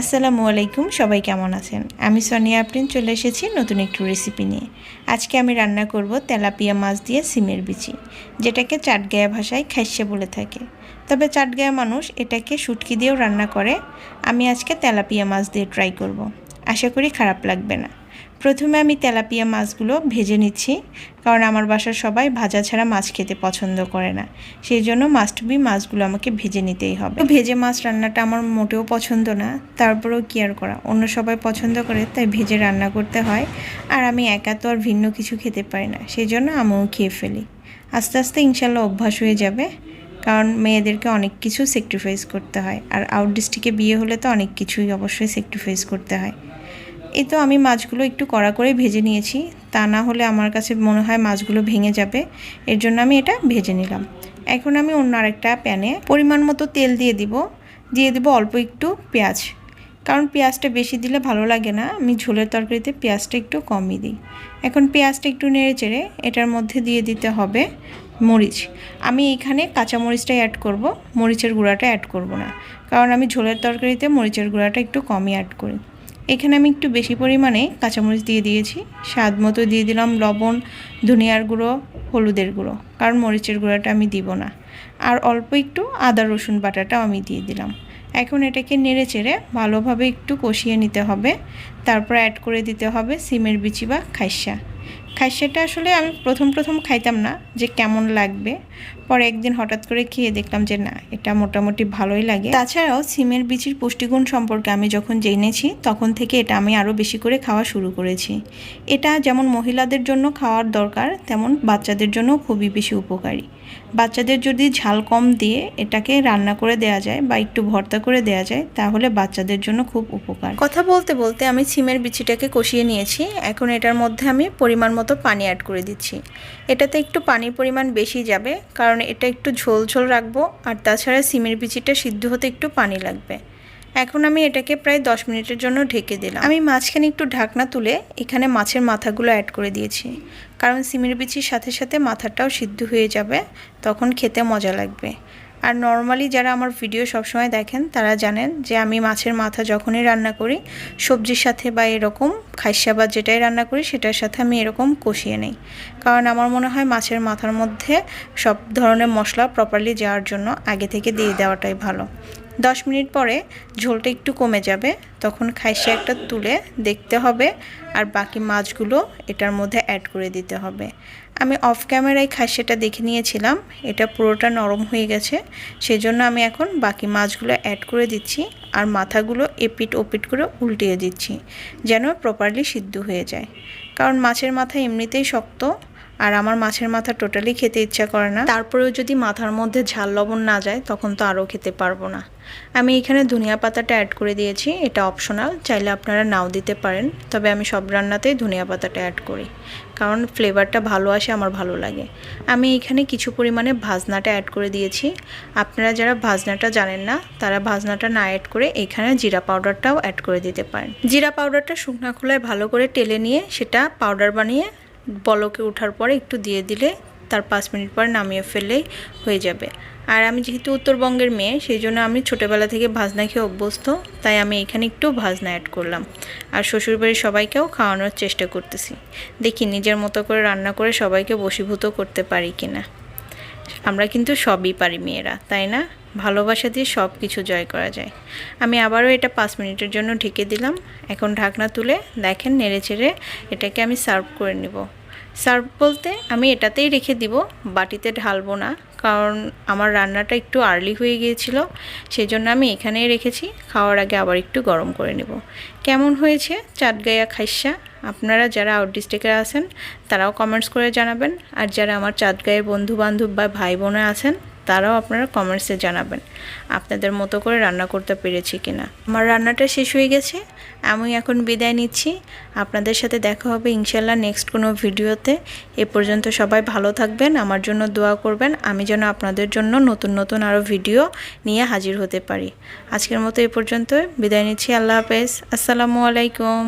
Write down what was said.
আসসালামু আলাইকুম, সবাই কেমন আছেন? আমি সনিয়া আপ্রিন, চলে এসেছি নতুন একটু রেসিপি নিয়ে। আজকে আমি রান্না করব তেলাপিয়া মাছ দিয়ে সিমের বিচি, যেটাকে চাটগায়া ভাষায় খাইসে বলে থাকে। তবে চাটগায়া মানুষ এটাকে শুটকি দিয়েও রান্না করে। আমি আজকে তেলাপিয়া মাছ দিয়ে ট্রাই করব। আশা করি খারাপ লাগবে না। প্রথমে আমি তেলাপিয়া মাছগুলো ভেজে নিচ্ছি, কারণ আমার বাসার সবাই ভাজা ছাড়া মাছ খেতে পছন্দ করে না। সেই জন্য মাস্ট বি মাছগুলো আমাকে ভেজে নিতেই হবে। ভেজে মাছ রান্নাটা আমার মোটেও পছন্দ না, তারপরেও কি আর করা? অন্য সবাই পছন্দ করে, তাই ভেজে রান্না করতে হয়। আর আমি একা তো আর ভিন্ন কিছু খেতে পারি না, সেই জন্য আমিও খেয়ে ফেলি। আস্তে আস্তে ইনশাল্লাহ অভ্যাস হয়ে যাবে, কারণ মেয়েদেরকে অনেক কিছু স্যাক্রিফাইস করতে হয়। আর আউট ডিস্ট্রিক্টে বিয়ে হলে তো অনেক কিছুই অবশ্যই স্যাক্রিফাইস করতে হয়। এই তো আমি মাছগুলো একটু কড়া করে ভেজে নিয়েছি। তা না হলে আমার কাছে মনে হয় মাছগুলো ভেঙে যাবে। এর জন্য আমি এটা ভেজে নিলাম। এখন আমি অন্য আরেকটা প্যানে পরিমাণ মতো তেল দিয়ে দিব। দিয়ে দিব অল্প একটু পেঁয়াজ। কারণ পেঁয়াজটা বেশি দিলে ভালো লাগে না। আমি ঝোলের তরকারিতে পেঁয়াজটা একটু কমই দিই। এখন পেঁয়াজটা একটু নেড়ে চেড়ে এটার মধ্যে দিয়ে দিতে হবে মরিচ। আমি এখানে কাঁচা মরিচটাই অ্যাড করব। মরিচের গুঁড়াটা অ্যাড করব না। কারণ আমি ঝোলের তরকারিতে মরিচের গুঁড়াটা একটু কমই অ্যাড করি। এখানে আমি একটু বেশি পরিমাণে কাঁচামরিচ দিয়ে দিয়েছি। স্বাদ মতো দিয়ে দিলাম লবণ, ধনিয়ার গুঁড়ো, হলুদের গুঁড়ো, কারণ মরিচের গুঁড়োটা আমি দিব না। আর অল্প একটু আদা, রসুন বাটাটাও আমি দিয়ে দিলাম। এখন এটাকে নেড়ে চেড়ে ভালোভাবে একটু কষিয়ে নিতে হবে। তারপর অ্যাড করে দিতে হবে সিমের বিচি বা খাইসা। খাইসাটা আসলে আমি প্রথম প্রথম খাইতাম না যে কেমন লাগবে। পরে একদিন হঠাৎ করে খেয়ে দেখলাম যে না, এটা মোটামুটি ভালোই লাগে। তাছাড়াও সিমের বিচির পুষ্টিগুণ সম্পর্কে আমি যখন জেনেছি, তখন থেকে এটা আমি আরও বেশি করে খাওয়া শুরু করেছি। এটা যেমন মহিলাদের জন্য খাওয়ার দরকার, তেমন বাচ্চাদের জন্য খুবই বেশি উপকারী। বাচ্চাদের যদি ঝাল কম দিয়ে এটাকে রান্না করে দেয়া যায় বা একটু ভর্তা করে দেয়া যায়, তাহলে বাচ্চাদের জন্য খুব উপকার। কথা বলতে বলতে আমি সিমের বিচিটাকে কষিয়ে নিয়েছি। এখন এটার মধ্যে আমি পরিমাণ মতো পানি অ্যাড করে দিচ্ছি। এটাতে একটু পানির পরিমাণ বেশি যাবে, কারণ এটা একটু ঝোল ঝোল রাখব, আর তাছাড়া সিমের বিচিটা সিদ্ধ হতে একটু পানি লাগবে। এখন আমি এটাকে প্রায় দশ মিনিটের জন্য ঢেকে দিলাম। আমি মাঝখানে একটু ঢাকনা তুলে এখানে মাছের মাথাগুলো অ্যাড করে দিয়েছি। কারণ সিমের বিচির সাথে সাথে মাথাটাও সিদ্ধ হয়ে যাবে, তখন খেতে মজা লাগবে। আর নর্মালি যারা আমার ভিডিও সবসময় দেখেন, তারা জানেন যে আমি মাছের মাথা যখনই রান্না করি, সবজির সাথে বা এরকম খাইসা বা যেটাই রান্না করি, সেটার সাথে আমি এরকম কষিয়ে নেই। কারণ আমার মনে হয় মাছের মাথার মধ্যে সব ধরনের মশলা প্রপারলি যাওয়ার জন্য আগে থেকে দিয়ে দেওয়াটাই ভালো। দশ মিনিট পরে ঝোলটা একটু কমে যাবে, তখন খাইসে একটা তুলে দেখতে হবে আর বাকি মাছগুলো এটার মধ্যে অ্যাড করে দিতে হবে। আমি অফ ক্যামেরায় খাইসেটা দেখে নিয়েছিলাম, এটা পুরোটা নরম হয়ে গেছে, সেজন্য আমি এখন বাকি মাছগুলো অ্যাড করে দিচ্ছি আর মাথাগুলো এপিট ওপিট করে উল্টিয়ে দিচ্ছি, যেন প্রপারলি সিদ্ধ হয়ে যায়। কারণ মাছের মাথা এমনিতেই শক্ত আর আমার মাছের মাথা টোটালি খেতে ইচ্ছা করে না। তারপরেও যদি মাথার মধ্যে ঝাল লবণ না যায়, তখন তো আরও খেতে পারব না। আমি এখানে ধনিয়া পাতাটা অ্যাড করে দিয়েছি, এটা অপশনাল চাইলে আপনারা নাও দিতে পারেন। তবে আমি সব রান্নাতেই ধনিয়া পাতাটা অ্যাড করি, কারণ ফ্লেভারটা ভালো আসে, আমার ভালো লাগে। আমি এখানে কিছু পরিমাণে ভাজনাটা অ্যাড করে দিয়েছি। আপনারা যারা ভাজনাটা জানেন না, তারা ভাজনাটা না অ্যাড করে এখানে জিরা পাউডারটাও অ্যাড করে দিতে পারেন। জিরা পাউডারটা শুকনা খোলায় ভালো করে টেলে নিয়ে, সেটা পাউডার বানিয়ে বলকে ওঠার পরে একটু দিয়ে দিলে তার পাঁচ মিনিট পর নামিয়ে ফেললেই হয়ে যাবে। আর আমি যেহেতু উত্তরবঙ্গের মেয়ে, সেই জন্য আমি ছোটোবেলা থেকে ভাজনা খেয়ে অভ্যস্ত, তাই আমি এখানে একটু ভাজনা অ্যাড করলাম। আর শ্বশুরবাড়ির সবাইকেও খাওয়ানোর চেষ্টা করতেছি। দেখি নিজের মতো করে রান্না করে সবাইকে বশীভূত করতে পারি কি না আমরা কিন্তু সবই পারি মেয়েরা, তাই না? ভালোবাসা দিয়ে সব কিছু জয় করা যায়। আমি আবারও এটা পাঁচ মিনিটের জন্য ঢেকে দিলাম। এখন ঢাকনা তুলে দেখেন নেড়ে চেড়ে এটাকে আমি সার্ভ করে নেব। সার্ভ বলতে আমি এটাতেই রেখে দিব, বাটিতে ঢালবো না, কারণ আমার রান্নাটা একটু আর্লি হয়ে গিয়েছিল সেই জন্য আমি এখানেই রেখেছি, খাওয়ার আগে আবার একটু গরম করে নেব। কেমন হয়েছে? চাটগাইয়া খাইসা? আপনারা যারা আউট ডিস্ট্রিক্টে আছেন, তারাও কমেন্টস করে জানাবেন। আর যারা আমার চাটগাঁয়ের বন্ধু বান্ধব বা ভাই বোনে আছেন তারাও আপনারা কমেন্টসে জানাবেন, আপনাদের মতো করে রান্না করতে পেরেছি কিনা। আমার রান্নাটা শেষ হয়ে গেছে, আমি এখন বিদায় নিচ্ছি। আপনাদের সাথে দেখা হবে ইনশাল্লাহ নেক্সট কোনো ভিডিওতে। এ পর্যন্ত সবাই ভালো থাকবেন, আমার জন্য দোয়া করবেন, আমি যেন আপনাদের জন্য নতুন নতুন আরও ভিডিও নিয়ে হাজির হতে পারি। আজকের মতো এ পর্যন্ত বিদায় নিচ্ছি, আল্লাহ হাফেজ, আসসালামু আলাইকুম।